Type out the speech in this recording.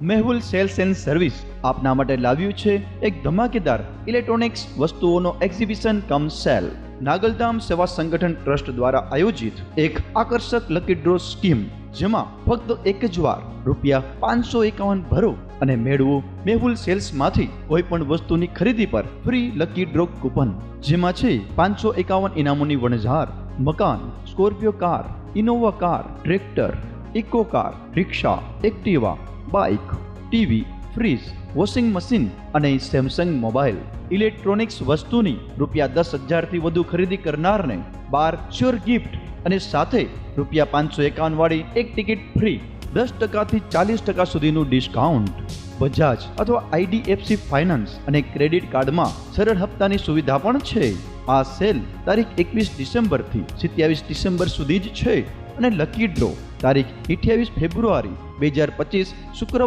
Mehul cells and service આપના માટે લાવ્યું છે એક ધમાકેદાર ઇલેક્ટ્રોનિક્સ વસ્તુઓનો એક્ઝિબિશન કમ સેલ. નાગલધામ સેવા સંગઠન ટ્રસ્ટ દ્વારા આયોજિત એક આકર્ષક લકી ડ્રો સ્કીમ, જેમાં ફક્ત એક જ વાર રૂપિયા પાંચસો એકાવન ભરો અને મેળવો મેહુલ સેલ્સમાંથી કોઈ પણ વસ્તુની ખરીદી પર ફ્રી લકી ડ્રો કૂપન, જેમાં છે પાંચસો એકાવન ઇનામોની વણઝાર, મકાન, Scorpio car, Innova car, tractor Eco car rickshaw, Activa, bike, TV fridge washing machine અને સેમસંગ મોબાઈલ ઇલેક્ટ્રોનિક્સ વસ્તુની રૂપિયા દસ હજારથી વધુ ખરીદી કરનારને બાર શ્યોર ગિફ્ટ અને સાથે રૂપિયા પાંચસો એકાવન વાળી એક ટિકિટ ફ્રી, દસ ટકાથી ચાલીસ ટકા સુધીનું ડિસ્કાઉન્ટ. બજાજ અથવા આઈડીએફસી ફાઇનાન્સ અને ક્રેડિટ કાર્ડમાં સરળ હપ્તાની સુવિધા પણ છે. આ સેલ તારીખ એકવીસ ડિસેમ્બરથી સત્યાવીસ ડિસેમ્બર સુધી જ છે અને લકી ડ્રો તારીખ અઠ્યાવીસ ફેબ્રુઆરી બે હજાર પચીસ શુક્રવાર